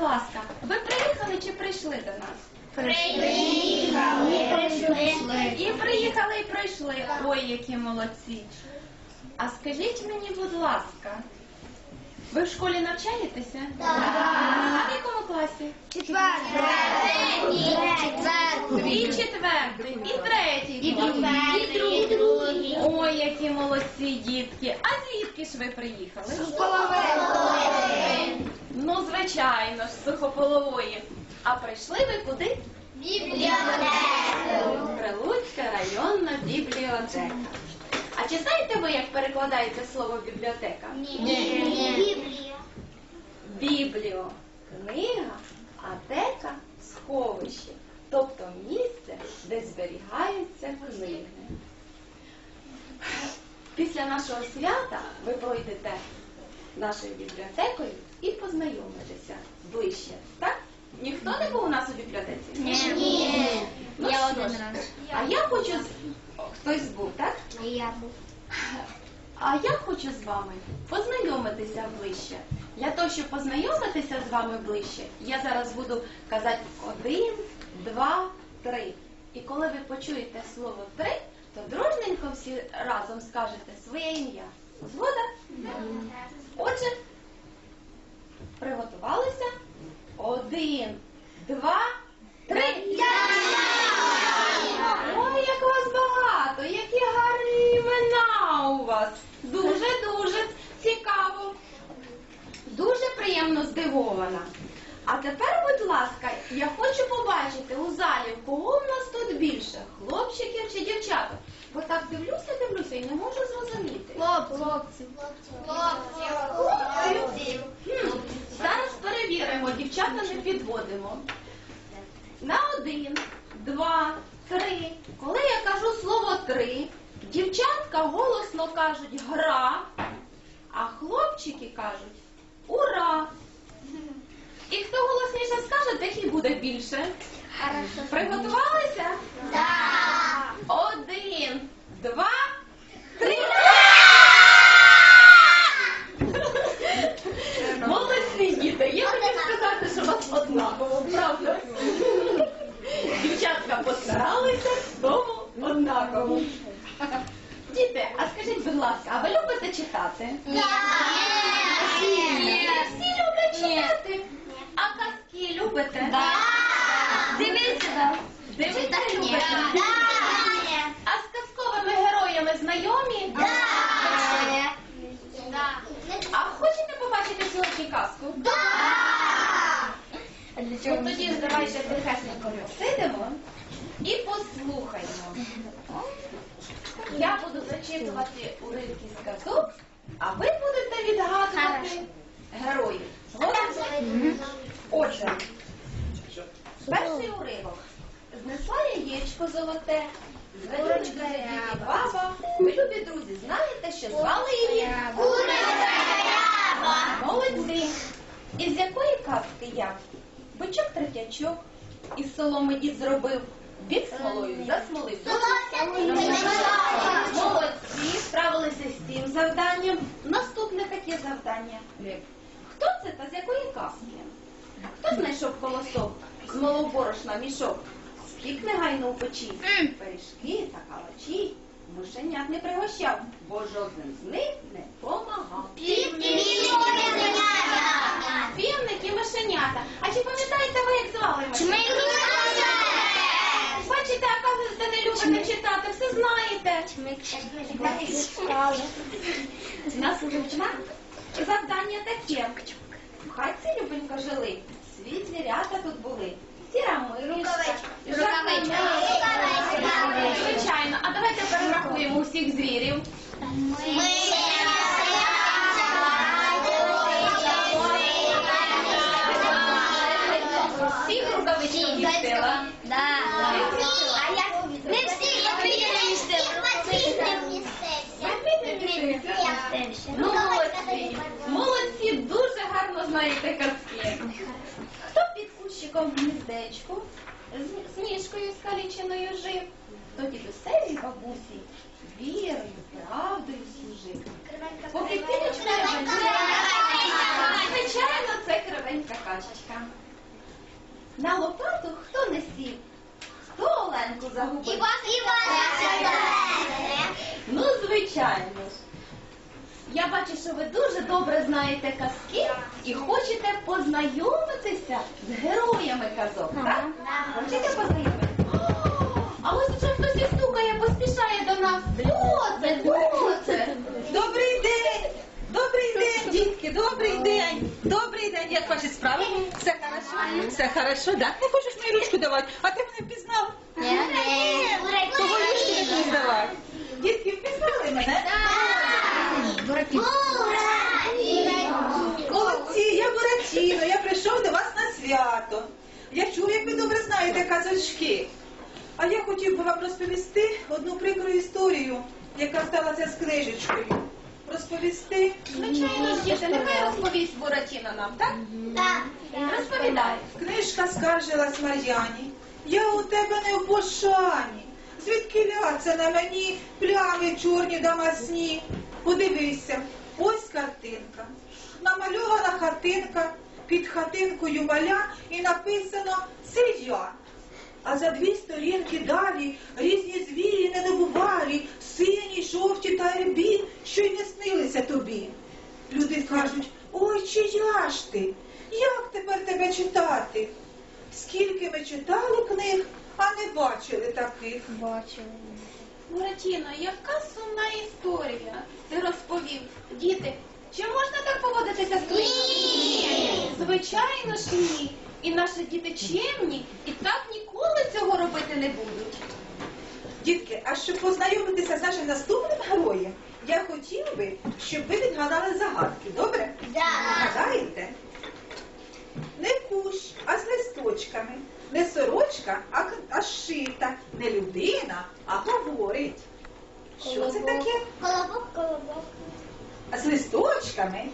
будь ласка, ви приїхали чи прийшли до нас? Приїхали, прийшли. І приїхали, і прийшли. Ой, які молодці. А скажіть мені, будь ласка, ви в школі навчаєтеся? А в якому класі? Четвертий, І четвертий, і третій. І другий, і другий. Ой, які молодці дітки. А звідки ж ви приїхали? Ну, звичайно ж, сухополової. А прийшли ви куди? Бібліотеку. Прилуцька районна бібліотека. А чи знаєте ви, як перекладається слово бібліотека? Біблія. Бібліо книга, а тека сховище, тобто місце, де зберігаються книги. Після нашого свята ви пройдете нашою бібліотекою і познайомитеся ближче. Так? Ніхто не був у нас у бібліотеці? Ні. Ну, Я що один ж, раз. А я хочу з- О, хтось був, так? Я був. А я хочу з вами познайомитися ближче. Для того, щоб познайомитися з вами ближче, я зараз буду казати один, два, три. І коли ви почуєте слово три, то дружненько всі разом скажете своє ім'я. Згода? Отже, приготувалися. Один, два, три. Ой, як вас багато, які гарні імена у вас. Дуже-дуже цікаво. Дуже приємно здивована. А тепер, будь ласка, я хочу побачити у залі, кого в нас тут більше, хлопчиків чи дівчаток. Бо так дивлюся, дивлюся і не можу зрозуміти. Хлопці. Хлопці. Хм, Зараз перевіримо, дівчата не підводимо. На один, два, три. Коли я кажу слово три, дівчатка голосно кажуть гра, а хлопчики кажуть ура. І хто голосніше скаже, тих і буде більше. Приготувалися? Так. Один, два, три. Молодці діти. Я хочу сказати, що вас однаково, правда? Дівчатка постаралися, тому однаково. Діти, а скажіть, будь ласка, а ви любите читати? Всі. А казки любите? Дивіться. Дивіться, любите? А з казковими героями знайомі? А хочете побачити сьогодні казку? Ну тоді давайте тихесенько сидимо і послухаємо. Я буду зачитувати уривки з казок, а ви будете відгадувати героїв. Згодом? Отже, перший уривок. Знесла яєчко золоте, звелючка діді баба. Ви, любі друзі, знаєте, що звали її? Молодці. Із якої казки я? Бичок третячок, із соломи дід зробив, бік смолою засмолив. Молодці, справилися з цим завданням. Наступне таке завдання. Хто це та з якої казки? Хто знайшов колосок з малоборошна мішок? Спік негайно у печі, пиріжки та калачі. Мишенят не пригощав, бо жодним з них не помагав. Півник і мишенята. А чи пам'ятаєте ви, як звали мишенята? Бачите, оказується, не любите читати, все знаєте. Нас зручна завдання таке. В хатці любенько жили. Свій звірята тут були. Сіра мишка, Рукавичка. Звичайно. А давайте перерахуємо усіх звірів. Всіх рукавичок містила. Не всі, я Ну, молодці. Молодці, дуже гарно знаєте казки. Хто під кущиком в гніздечку з, з ніжкою скаліченою жив, то дідусеві бабусі вірою, правдою служив. Поки піночка Звичайно, це кривенька качечка. На лопату хто не сів? Хто Оленку загубив? Ну, звичайно ж. Я бачу, що ви дуже добре знаєте казки і хочете познайомитися з героями казок, так? Хочете познайомитися? А ось уже хтось і стукає, поспішає до нас. Хто це? Хто це? Добрий день! Добрий день, дітки, добрий день! Добрий день, як ваші справи? Все хорошо? Все хорошо, да? Не хочеш мені ручку давати, а ти мене впізнав? Того ручку не будеш. Дітки, впізнали мене? Молодці, я Буратіно, я прийшов до вас на свято. Я чув, як ви добре знаєте казочки. А я хотів би вам розповісти одну прикру історію, яка сталася з книжечкою. Розповісти? Звичайно діти, нехай розповість Буратіно нам, так? Так. Розповідай. Книжка скаржилась Мар'яні. Я у тебе не в пошані. Звідки це на мені плями чорні да масні? Подивися, ось картинка. Намальована хатинка, під хатинкою маля і написано «Це я». А за дві сторінки далі різні звірі недобувалі, сині, жовті та рябі, що й не снилися тобі. Люди кажуть, ой, чия ж ти? Як тепер тебе читати? Скільки ми читали книг, а не бачили таких. Буратіно, яка сумна історія ти розповів. Діти, чи можна так поводитися з книгами? Звичайно ж ні. І наші діти чемні, і так ніколи цього робити не будуть. Дітки, а щоб познайомитися з нашим наступним героєм, я хотів би, щоб ви відгадали загадки, добре? Гадаєте? Не кущ, а з листочками. Не сорочка, а, а шита. Не людина, а говорить. Що це таке? Колобок, колобок. А з листочками?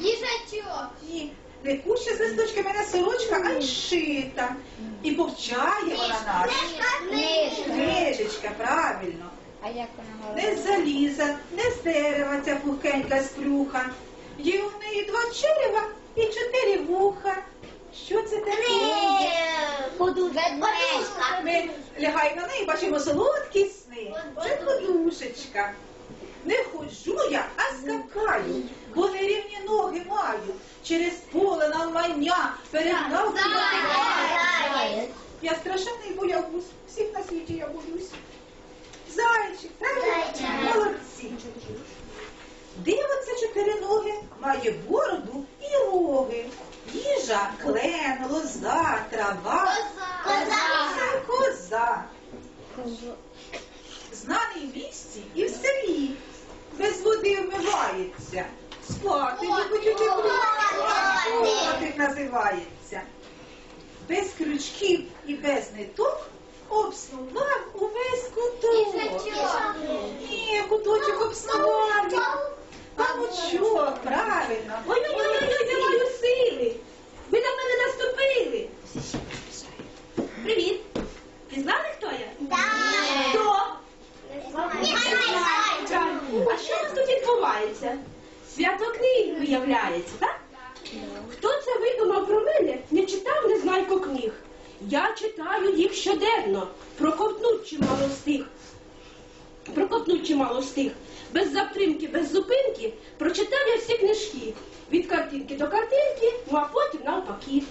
Їжачок. Ні. Не куща з листочками, не сорочка, а й шита. І повчає вона нас. Книжечка, правильно. А як вона Не з заліза, не з дерева ця пухенька сплюха. Є у неї два черева і чотири вуха. Що це таке? Подушка. Ми лягаємо на неї, бачимо солодкі сни. Це подушечка. Не ходжу я, а скакаю, бо нерівні ноги маю. Через поле навмання перегнав Заяць. Я страшенний боягуз, всіх на світі я боюсь. Зайчик? Зайчик. Молодці. Це чотири ноги, має бороду і роги. Їжа, клен, лоза, трава, Коза. Коза. Знаний в місті і в селі. Без води вмивається. Спати любить у. Котик називається. Без крючків і без ниток обснував увесь куток. Ні, куточок обснував. Павучок, правильно. Ой-ой-ой, не сили. Ви на мене наступили. Привіт. Пізнали, хто я? Хто? А що у нас тут відбувається? Свято книг виявляється, так? Хто це видумав про мене? Не читав незнайко книг. Я читаю їх щоденно. Проковтнуть чимало встиг. Проковтнуть чимало встиг. Без затримки, без зупинки прочитав я всі книжки. Від картинки до картинки, ну а потім навпаки.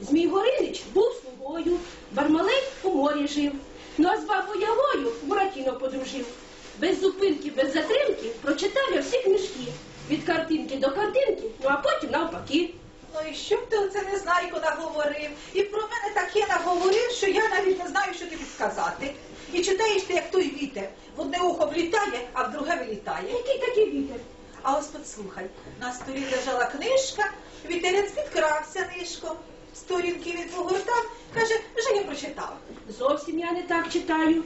Змій Горинич був слугою, Бармалей у морі жив. Ну а з бабою Ягою Буратіно подружив. Без зупинки, без затримки прочитав я всі книжки. Від картинки до картинки, ну а потім навпаки. Ну і що б ти оце незнайко наговорив? І про мене таке наговорив, що я навіть не знаю, що тобі сказати. І читаєш ти, як той вітер. В одне ухо влітає, а в друге вилітає. Який такий вітер? А ось послухай, на столі лежала книжка, вітерець підкрався нишком. Сторінки він погортав, каже, вже я прочитав. Зовсім я не так читаю.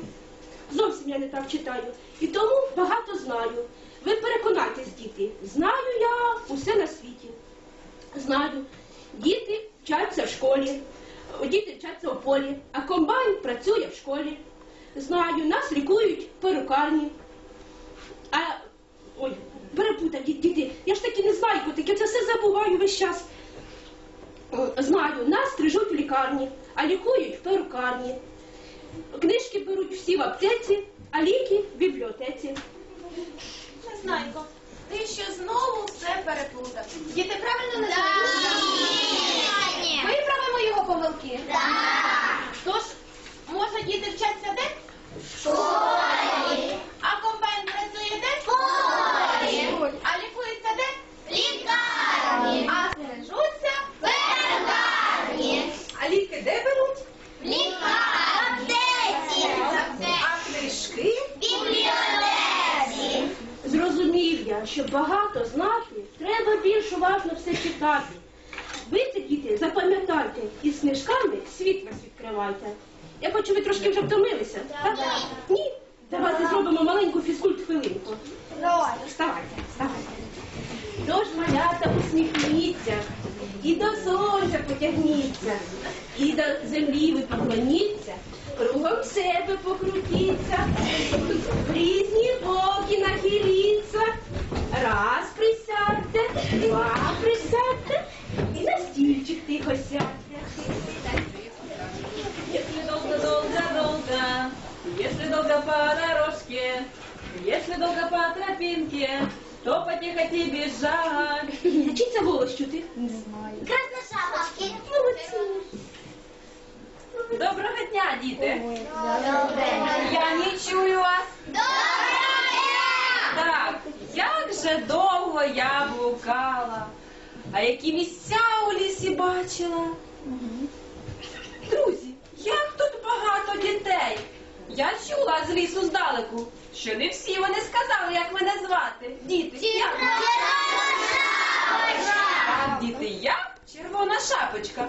Зовсім я не так читаю. І тому багато знаю. Ви переконайтесь, діти, знаю я усе на світі. Знаю. Діти вчаться в школі, діти вчаться в полі, а комбайн працює в школі. Знаю, нас лікують перукарні. А ой, перепутав, ді- діти, я ж таки не знаю, таке це все забуваю весь час. Знаю, нас стрижуть в лікарні, а лікують в перукарні. Книжки беруть всі в аптеці, а ліки в бібліотеці. Незнайко, ти що знову все переплутав. Діти правильно називають? Виправимо його помилки. Тож, може діти вчаться де? А комбайн працює де? А лікується де? А стрижуться? А ліки де беруть? А книжки? Зрозумів я, щоб багато знати, треба більш уважно все читати. Ви це, діти, запам'ятайте, і з книжками світ вас відкривайте. Я бачу, ви трошки вже втомилися. Так? Ні? Давайте зробимо маленьку фізкульт хвилинку. Вставайте, вставайте. Тож малята усміхніться, і до сонця потягніться, землі ви поклоніться, кругом себе покрутіться, в різні боки нахиліться. Раз присядьте, два присядьте, і на стільчик тихо сядьте. Если долго-долго-долго, если долго по дорожке, если долго по тропинке, то потихоти бежать. Начиться голос чути. Доброго дня, діти! Я не чую вас. Так, як же довго я блукала, а які місця у лісі Друзі, як тут багато дітей. Я чула з лісу здалеку, що не всі вони сказали, як мене звати. Діти, як? Так, діти, я червона шапочка.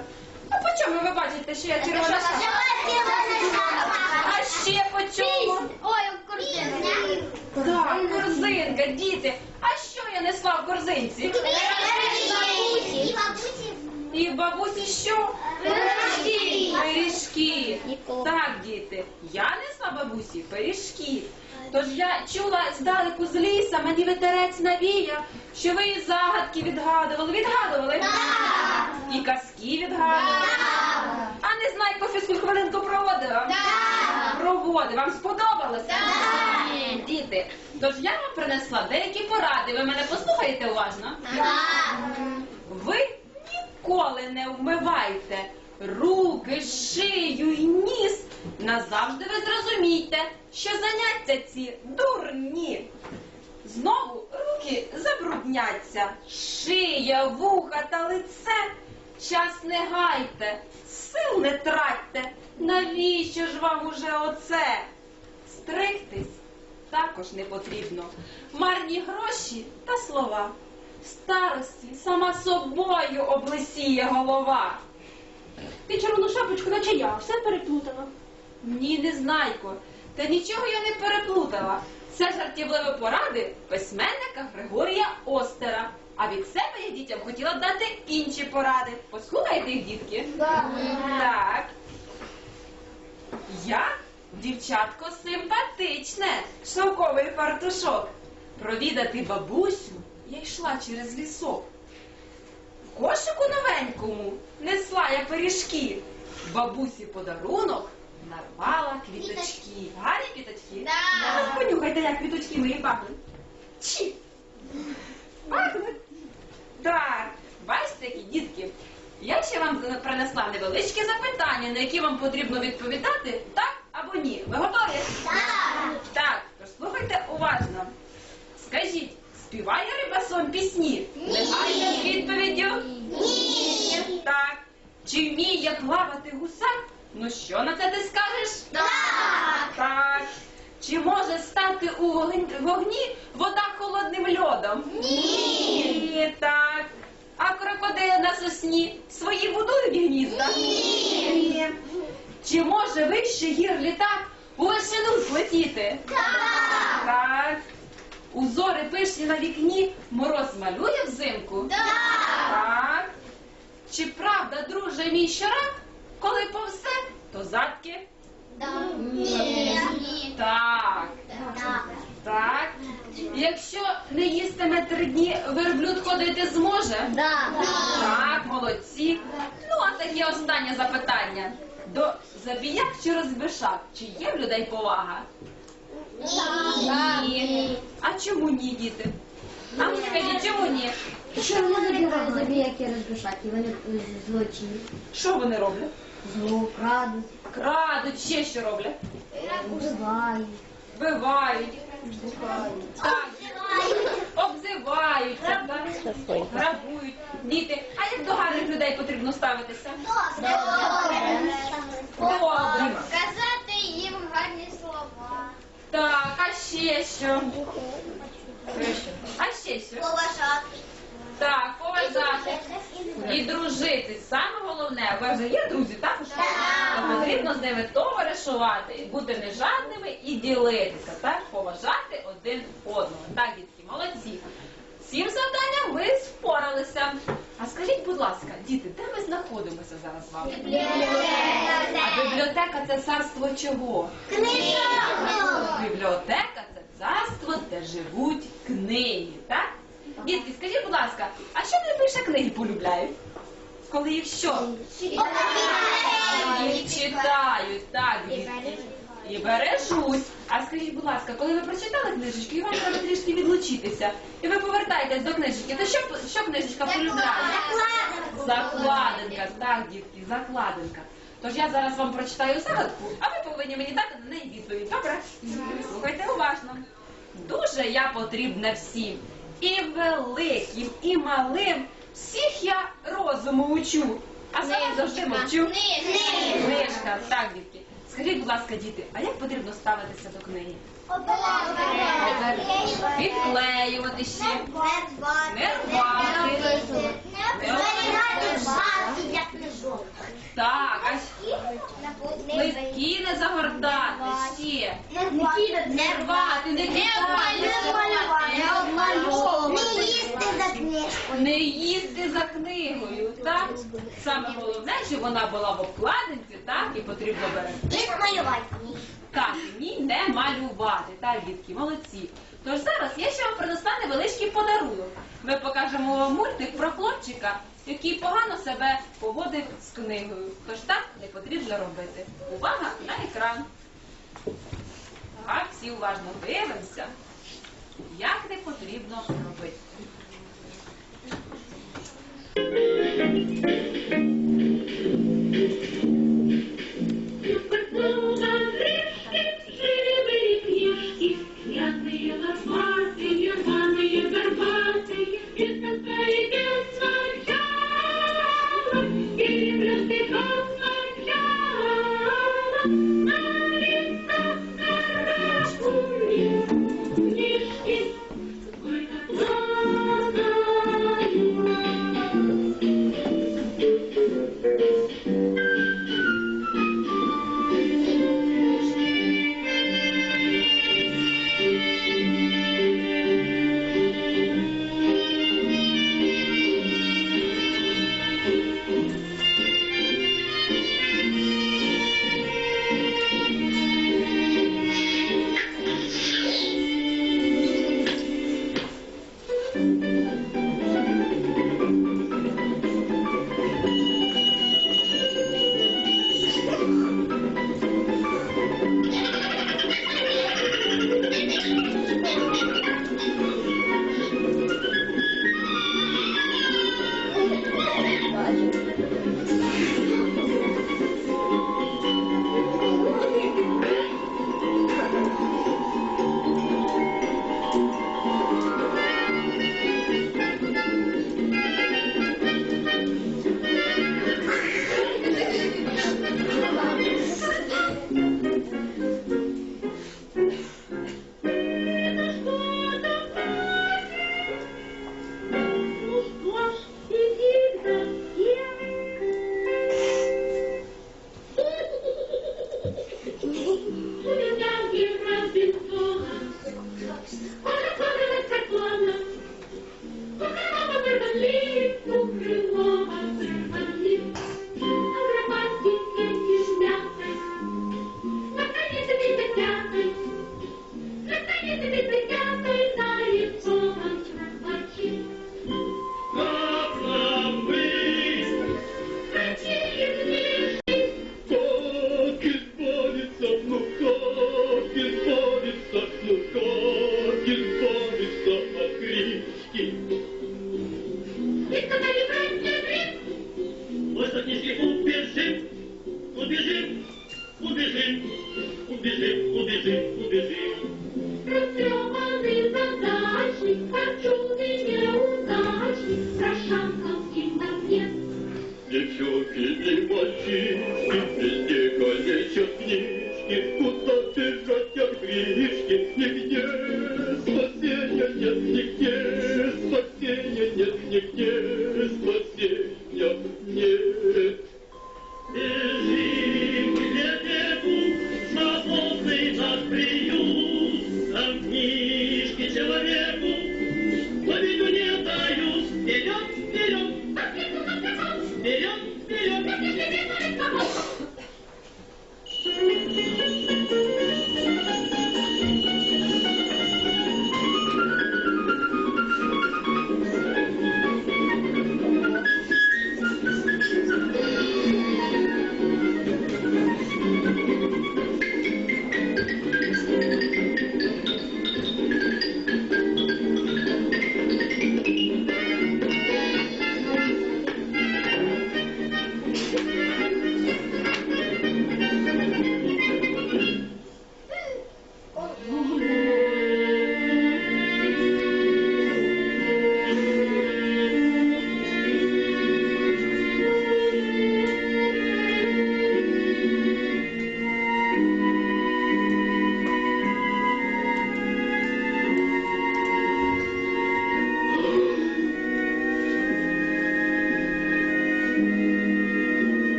А по чому ви бачите, що я червона шапочка? А ще по чому? Так, корзинка, діти. А що я несла в корзинці? І бабусі що? Пиріжки. Пиріжки. Так, діти, я несла бабусі пиріжки. Тож я чула здалеку з ліса, мені ветерець навіяв, що ви і загадки відгадували. Відгадували? І казки відгадували. А не знаю, фізкуль хвилинку проводила? Проводив. Вам сподобалося? Діти, тож я вам принесла деякі поради. Ви мене послухаєте уважно? Ви ніколи не вмивайте руки, шию і ніс. Назавжди ви зрозумійте, що заняття ці дурні. Знову руки забрудняться, шия, вуха та лице. Час не гайте, сил не тратьте. Навіщо ж вам уже оце? Стригтись також не потрібно. Марні гроші та слова. В старості сама собою облисіє голова. Ти червону шапочку, наче я, все переплутала. Ні, незнайко, та нічого я не переплутала. Це жартівливі поради письменника Григорія Остера. А від себе я дітям хотіла дати інші поради. Послухайте їх, дітки. Так. Я, дівчатко, симпатичне, шовковий фартушок. Провідати бабусю я йшла через лісок. В кошику новенькому несла я пиріжки. Бабусі подарунок нарвала квіточки. Гарні квіточки? Да. Понюхайте, як квіточки мої пахнуть. Чі. Пахнуть. Так, бачите, які дітки. Я ще вам принесла невеличке запитання, на які вам потрібно відповідати так або ні. Ви готові? Так, тож слухайте уважно. Скажіть, співає риба сон пісні? Негайно з відповіддю? Ні. Так. Чи вміє плавати гусак? Ну що на це ти скажеш? Так. Чи може стати у вогні вода холодним льодом? Ні. Так. А крокодили на сосні свої будують гнізда? Ні. Чи може вище гір літак у вишину злетіти? Так. Узори пишні на вікні мороз малює взимку? Так. Чи правда, друже мій щорак, коли повзе, то задки? Так. Так. Якщо не їстиме три дні, верблюд ходити зможе? Да. Так, молодці. Ну, а таке останнє запитання. До забіяк чи розбишак? Чи є в людей повага? Ні. А чому ні, діти? А ну скажіть, чому ні? Що вони забігають забіяки розбишаки, вони е, злочинні. Що вони роблять? Зло, крадуть, Крадуть, ще що роблять? Вбивають, бухають. так, обзиваються, так, грабують. Діти, а як до гарних людей потрібно ставитися? Добре. Казати їм гарні слова. Так, а ще що? А ще що? Поважати. Так, поважати. І дружити. Саме головне, у вас же є друзі, так? То потрібно з ними товаришувати, бути нежадними і ділитися, так? Поважати один одного. Так, дітки, молодці. Цим завданням ви впоралися. А скажіть, будь ласка, діти, де ми знаходимося зараз з вами? А бібліотека це царство чого? Бібліотека це царство, де живуть книги, так? Дітки, скажіть, будь ласка, а що найбільше книги полюбляють? Коли їх що? Їх читають, так, дітки. І бережуть. А скажіть, будь ласка, коли ви прочитали книжечку і вам треба трішки відлучитися, і ви повертаєтесь до книжечки, то що, що книжечка полюбляє? Закладинка, так, дітки, закладинка. Тож я зараз вам прочитаю загадку, а ви повинні мені дати на неї відповідь. Добре? Слухайте уважно. Дуже я потрібна всім. І великим, і малим. Всіх я розуму учу. А сама завжди мовчу. Книжка, так, дітки. Скажіть, будь ласка, діти, а як потрібно ставитися до книги? Підклеювати ще. Не рвати. Так, а листки не загортати ще. Не рвати, не кидати. Не їсти за книжкою. Не їсти за книгою, так? Саме головне, щоб вона була в обкладинці, так, і потрібно берегти. Не малювати. Так, ні, не малювати. Так, дітки, молодці. Тож зараз я ще вам принесла невеличкий подарунок. Ми покажемо вам мультик про хлопчика, який погано себе поводив з книгою. Тож так не потрібно робити. Увага на екран. Так, всі уважно дивимося, як не потрібно робити. Пьяные лохматые, рваные, горбатые, без конца и без начала, и разбегал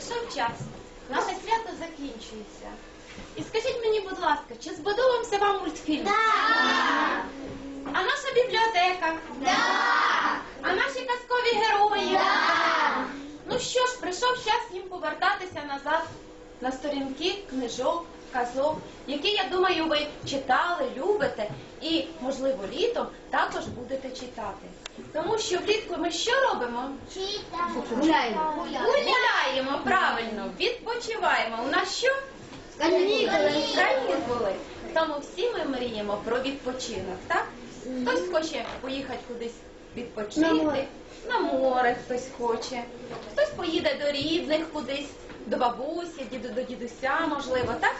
Прийшов час. Наше свято закінчується. І скажіть мені, будь ласка, чи сподобався вам мультфільм? А наша бібліотека? А наші казкові герої? Ну що ж, прийшов час їм повертатися назад на сторінки книжок, казок, які, я думаю, ви читали, любите і, можливо, літом також будете читати. Тому що влітку ми що робимо? Гуляємо. Гуляємо, правильно, відпочиваємо. У нас що? Канікули. Канікули. Тому всі ми мріємо про відпочинок, так? Хтось хоче поїхати кудись На відпочити, море. на море хтось хоче, хтось поїде до рідних кудись, до бабусі, діду, до дідуся, можливо, так?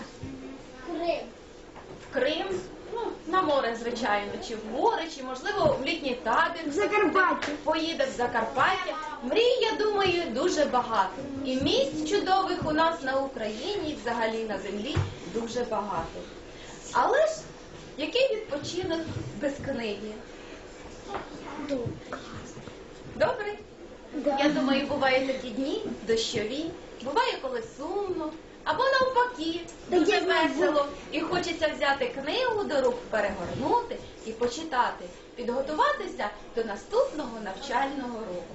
В Крим, ну, на море, звичайно, чи в море, чи, можливо, в літній табір. В Закарпаття. Поїде в Закарпаття. Мрій, я думаю, дуже багато. І місць чудових у нас на Україні, і взагалі на землі, дуже багато. Але ж який відпочинок без книги? Добре? Я думаю, бувають такі дні дощові, буває коли сумно, або навпаки, дуже весело, і хочеться взяти книгу до рук, перегорнути і почитати, підготуватися до наступного навчального року.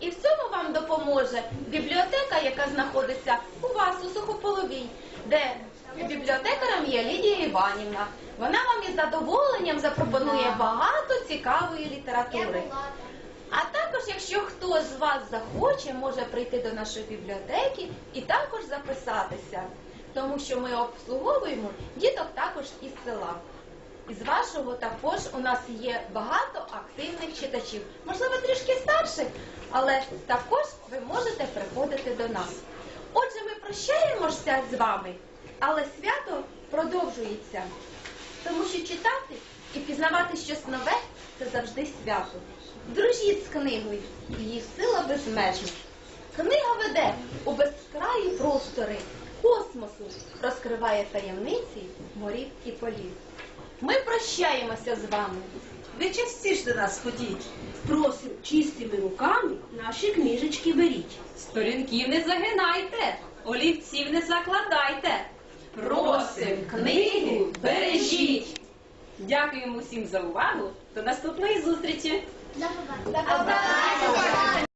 І в цьому вам допоможе бібліотека, яка знаходиться у вас у Сухополовій, де бібліотекарем є Лідія Іванівна. Вона вам із задоволенням запропонує багато цікавої літератури. А також, якщо хтось з вас захоче, може прийти до нашої бібліотеки і також записатися, тому що ми обслуговуємо діток також із села. Із вашого також у нас є багато активних читачів, можливо, трішки старших, але також ви можете приходити до нас. Отже, ми прощаємося з вами, але свято продовжується, тому що читати і пізнавати щось нове це завжди свято. Дружіть з книгою, її сила безмежна. Книга веде у безкраї простори космосу, розкриває таємниці морів і полів. Ми прощаємося з вами. Ви частіше до нас ходіть. Просим чистими руками наші книжечки беріть. Сторінків не загинайте, олівців не закладайте. Просим книгу бережіть. Дякуємо всім за увагу. До наступної зустрічі. До побачення.